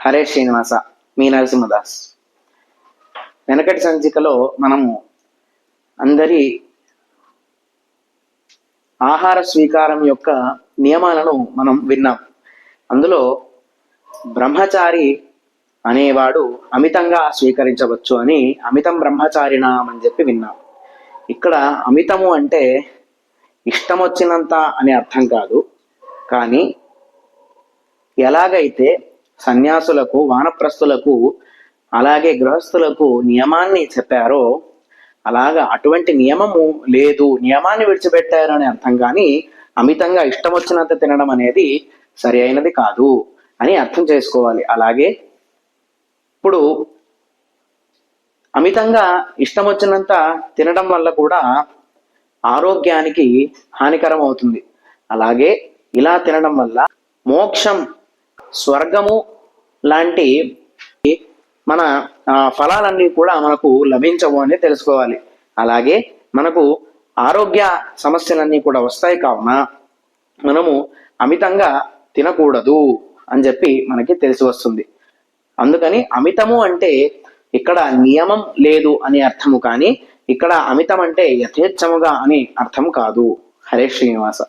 హరే శ్రీనివాస మీ నరసింహదాస్. వెనకటి సంచికలో మనము అందరి ఆహార స్వీకారం యొక్క నియమాలను మనం విన్నాం. అందులో బ్రహ్మచారి అనేవాడు అమితంగా స్వీకరించవచ్చు అని అమితం బ్రహ్మచారిణం అని చెప్పి విన్నాం. ఇక్కడ అమితము అంటే ఇష్టం వచ్చినంత అనే అర్థం కాదు. కానీ ఎలాగైతే సన్యాసులకు వానప్రస్తులకు అలాగే గృహస్థులకు నియమాన్ని చెప్పారో అలాగా అటువంటి నియమము లేదు. నియమాన్ని విడిచిపెట్టారని అర్థం కానీ అమితంగా ఇష్టం వచ్చినంత తినడం అనేది సరి అయినది కాదు అని అర్థం చేసుకోవాలి. అలాగే ఇప్పుడు అమితంగా ఇష్టం వచ్చినంత తినడం వల్ల కూడా ఆరోగ్యానికి హానికరం అవుతుంది అలాగే ఇలా తినడం వల్ల మోక్షం స్వర్గము లాంటి మన ఫలాలన్నీ కూడా మనకు లభించవు అని తెలుసుకోవాలి. అలాగే మనకు ఆరోగ్య సమస్యలన్నీ కూడా వస్తాయి కావున మనము అమితంగా తినకూడదు అని చెప్పి మనకి తెలిసి వస్తుంది. అందుకని అమితము అంటే ఇక్కడ నియమం లేదు అని అర్థము కానీ ఇక్కడ అమితం అంటే యథేచ్ఛముగా అని అర్థం కాదు. హరే శ్రీనివాస.